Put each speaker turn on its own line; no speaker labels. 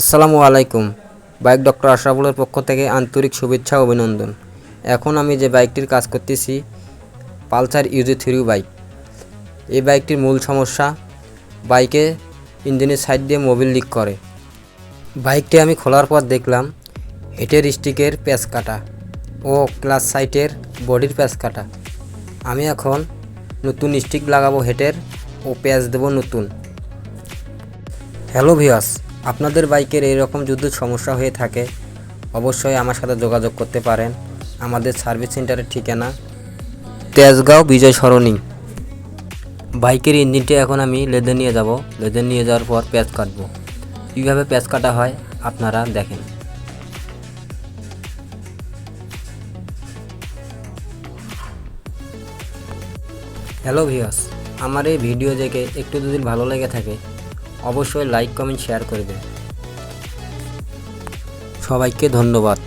আসসালামু আলাইকুম। Bike doctor আশরাফুলের পক্ষ থেকে আন্তরিক শুভেচ্ছা অভিনন্দন। এখন আমি যে বাইকটির কাজ করতেছি, পালসার ইউজি থ্রি বাইক। এই বাইকটির মূল সমস্যা, বাইকে ইঞ্জিনের সাইড দিয়ে মোবিল লিক করে। বাইকটি আমি খোলার পর দেখলাম, হেটের স্টিকের প্যাচ কাটা ও ক্লাস সাইটের বডির প্যাচ কাটা। আমি এখন নতুন স্টিক লাগাবো হেটের ও প্যাচ দেবো নতুন। হ্যালো ভিওস আপনাদের বাইকের এইরকম যদি সমস্যা হয়ে থাকে, অবশ্যই আমার সাথে যোগাযোগ করতে পারেন। আমাদের সার্ভিস সেন্টারের ঠিকানা তেজগাঁও বিজয় সরণি। বাইকের ইঞ্জিনটি এখন আমি লেদে নিয়ে যাব। লেদে নিয়ে যাওয়ার পর প্যাচ কাটবো। কীভাবে প্যাচ কাটা হয় আপনারা দেখেন। হ্যালো ভিওস আমার এই ভিডিও দেখে একটু যদি ভালো লেগে থাকে অবশ্যই লাইক কমেন্ট শেয়ার করবেন সবাইকে ধন্যবাদ।